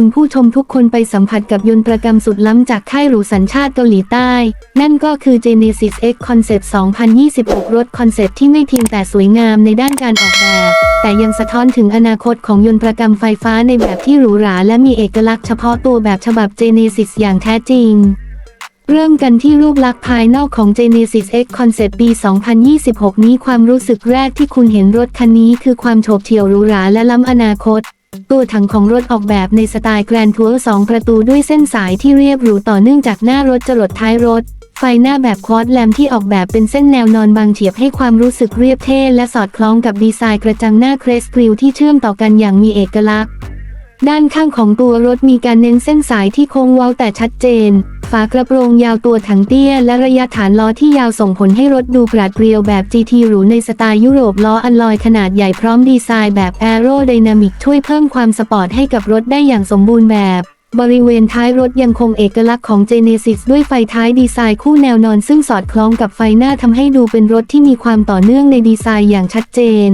คุณผู้ชมทุกคนไปสัมผัสกับยนต์ประกำสุดล้ำจากค่ายหรูสัญชาติเกาหลีใต้ นั่นก็คือ Genesis X Concept 2026 รถคอนเซปต์ที่ไม่เพียงแต่สวยงามในด้านการออกแบบ แต่ยังสะท้อนถึงอนาคตของยนต์ประกำไฟฟ้าในแบบที่หรูหราและมีเอกลักษณ์เฉพาะตัวแบบฉบับ Genesis อย่างแท้จริงเริ่มกันที่รูปลักษณ์ภายนอกของ Genesis X Concept ปี 2026 นี้ความรู้สึกแรกที่คุณเห็นรถคันนี้คือความโฉบเฉี่ยวหรูหราและล้ำอนาคต ตัวถังของรถออกแบบในสไตล์แกรนทัวร์2ประตูด้วยเส้นสายที่เรียบหรูต่อเนื่องจากหน้ารถจรดท้ายรถ ไฟหน้าแบบควอดแลมที่ออกแบบเป็นเส้นแนวนอนบางเฉียบให้ความรู้สึกเรียบเท่และสอดคล้องกับดีไซน์กระจังหน้าเครสกริลที่เชื่อมต่อกันอย่างมีเอกลักษณ์ ด้านข้างของตัวรถมีการเน้นเส้นสายที่โค้งเว้าแต่ชัดเจน ฝากระโปรงยาวตัวถังเตี้ย และระยะฐานล้อที่ยาวส่งผลให้รถดูปราดเปรียวแบบ GT หรูในสไตล์ยุโรปล้ออันลอยขนาดใหญ่พร้อมดีไซน์แบบแอโรไดนามิกช่วยเพิ่มความสปอร์ตให้กับรถได้อย่างสมบูรณ์แบบบริเวณท้ายรถยังคงเอกลักษณ์ของ Genesis ด้วยไฟท้ายดีไซน์คู่แนวนอนซึ่งสอดคล้องกับไฟหน้าทำให้ดูเป็นรถที่มีความต่อเนื่องในดีไซน์อย่างชัดเจน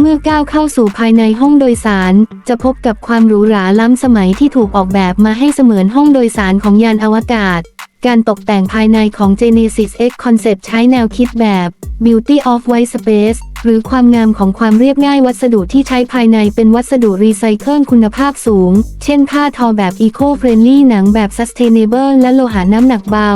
เมื่อก้าวเข้าสู่ภายในห้องโดยสาร จะพบกับความหรูหราล้ำสมัยที่ถูกออกแบบมาให้เสมือนห้องโดยสารของยานอวกาศ การตกแต่งภายในของ Genesis X Concept ใช้แนวคิดแบบ Beauty of White Space หรือความงามของความเรียบง่ายวัสดุที่ใช้ภายในเป็นวัสดุรีไซเคิลคุณภาพสูง เช่นผ้าทอแบบ Eco-Friendly หนังแบบ Sustainable และโลหะน้ำหนักเบา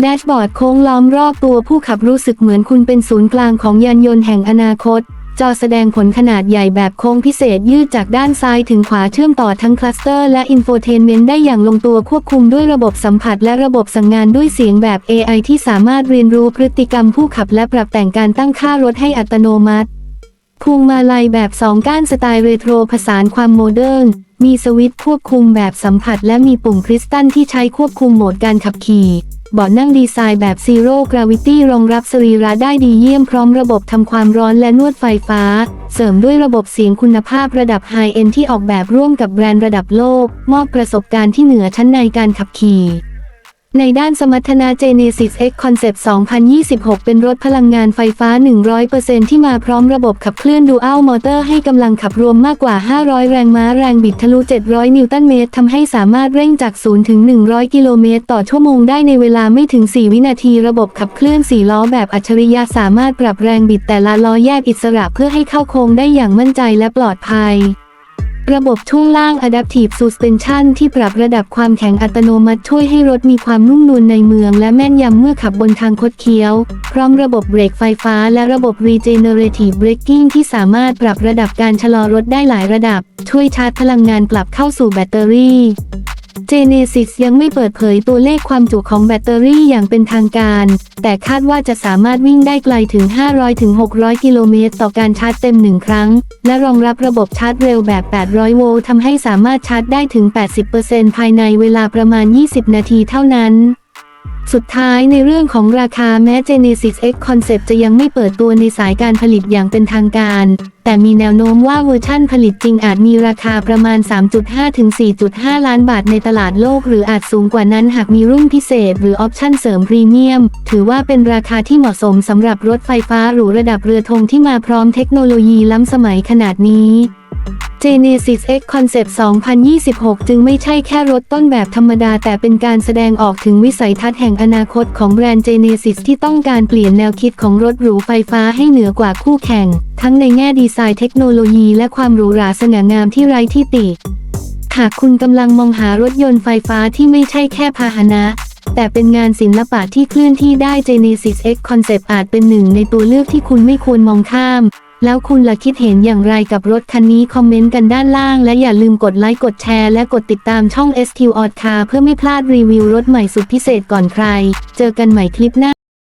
แดชบอร์ดโค้งล้อมรอบตัวผู้ขับรู้สึกเหมือนคุณเป็นศูนย์กลางของยานยนต์แห่งอนาคต จอแสดงผลขนาดใหญ่แบบโค้งพิเศษยืดจากด้านซ้ายถึงขวาเชื่อมต่อทั้งคลัสเตอร์และอินโฟเทนเมนต์ได้อย่างลงตัวควบคุมด้วยระบบสัมผัสและระบบสั่งงานด้วยเสียงแบบ AI ที่สามารถเรียนรู้พฤติกรรมผู้ขับและปรับแต่งการตั้งค่ารถให้อัตโนมัติพวงมาลัยแบบสองก้านสไตล์เรโทรผสานความโมเดิร์น มีสวิตช์ควบคุมแบบสัมผัสและมีปุ่มคริสตัลที่ใช้ควบคุมโหมดการขับขี่เบาะนั่งดีไซน์แบบซีโร่กราวิตี้รองรับสรีระได้ดีเยี่ยมพร้อมระบบทำความร้อนและนวดไฟฟ้า เสริมด้วยระบบเสียงคุณภาพระดับไฮเอนที่ออกแบบร่วมกับแบรนด์ระดับโลก มอบประสบการณ์ที่เหนือชั้นในการขับขี่ ในด้านสมรรถนะ Genesis X Concept 2026 เป็นรถพลังงานไฟฟ้า 100%ที่มาพร้อมระบบขับเคลื่อน Dual Motor ให้กำลังขับรวมมากกว่า 500 แรงม้าแรงบิดทะลุ 700 นิวตันเมตรทำให้สามารถเร่งจาก 0 ถึง 100 กิโลเมตร ต่อชั่วโมงได้ในเวลาไม่ถึง 4 วินาที ระบบขับเคลื่อน 4 ล้อแบบอัจฉริยะสามารถปรับแรงบิดแต่ละล้อแยกอิสระเพื่อให้เข้าโค้งได้อย่างมั่นใจและปลอดภัย ระบบช่วงล่าง Adaptive Suspension ที่ปรับระดับความแข็งอัตโนมัติช่วยให้รถมีความนุ่มนวลในเมือง และแม่นยำเมื่อขับบนทางคดเคี้ยว พร้อมระบบเบรกไฟฟ้า และระบบ Regenerative Braking ที่สามารถปรับระดับการชะลอรถได้หลายระดับ ช่วยชาร์จพลังงานกลับเข้าสู่แบตเตอรี่ เจเนซิสยังไม่เปิดเผยตัวเลขความจุของแบตเตอรี่อย่างเป็นทางการ แต่คาดว่าจะสามารถวิ่งได้ไกลถึง 500-600 กิโลเมตรต่อการชาร์จเต็มหนึ่งครั้ง และรองรับระบบชาร์จเร็วแบบ 800 โวลต์ทำให้สามารถชาร์จได้ถึง 80%ภายในเวลาประมาณ 20 นาทีเท่านั้น สุดท้ายในเรื่องของราคาแม้ Genesis X Concept จะยังไม่เปิดตัวในสายการผลิตอย่างเป็นทางการ แต่มีแนวโน้มว่าเวอร์ชั่นผลิตจริงอาจมีราคาประมาณ 3.5 ถึง 4.5 ล้านบาทในตลาดโลก หรืออาจสูงกว่านั้นหากมีรุ่นพิเศษ หรือออปชั่นเสริมพรีเมียม ถือว่าเป็นราคาที่เหมาะสมสำหรับรถไฟฟ้าหรูระดับเรือธงที่มาพร้อมเทคโนโลยีล้ำสมัยขนาดนี้ Genesis X Concept 2026 จึงไม่ใช่แค่รถต้นแบบธรรมดา แต่เป็นการแสดงออกถึงวิสัยทัศน์แห่งอนาคตของแบรนด์ Genesis ที่ต้องการเปลี่ยนแนวคิดของรถหรูไฟฟ้าให้เหนือกว่าคู่แข่ง ทั้งในแง่ดีไซน์เทคโนโลยีและความหรูหราสง่างามที่ไร้ที่ติ หากคุณกำลังมองหารถยนต์ไฟฟ้าที่ไม่ใช่แค่พาหนะแต่เป็นงานศิลปะที่เคลื่อนที่ได้ Genesis X Concept อาจเป็นหนึ่งในตัวเลือกที่คุณไม่ควรมองข้าม แล้วคุณล่ะคิดเห็นอย่างไรกับรถคันนี้คอมเมนต์กันด้านล่าง และอย่าลืมกดไลค์กดแชร์และกดติดตามช่อง SQ o d Car เพื่อไม่พลาดรีวิวรถใหม่สุดพิเศษก่อนใคร เจอกันใหม่คลิปหน้า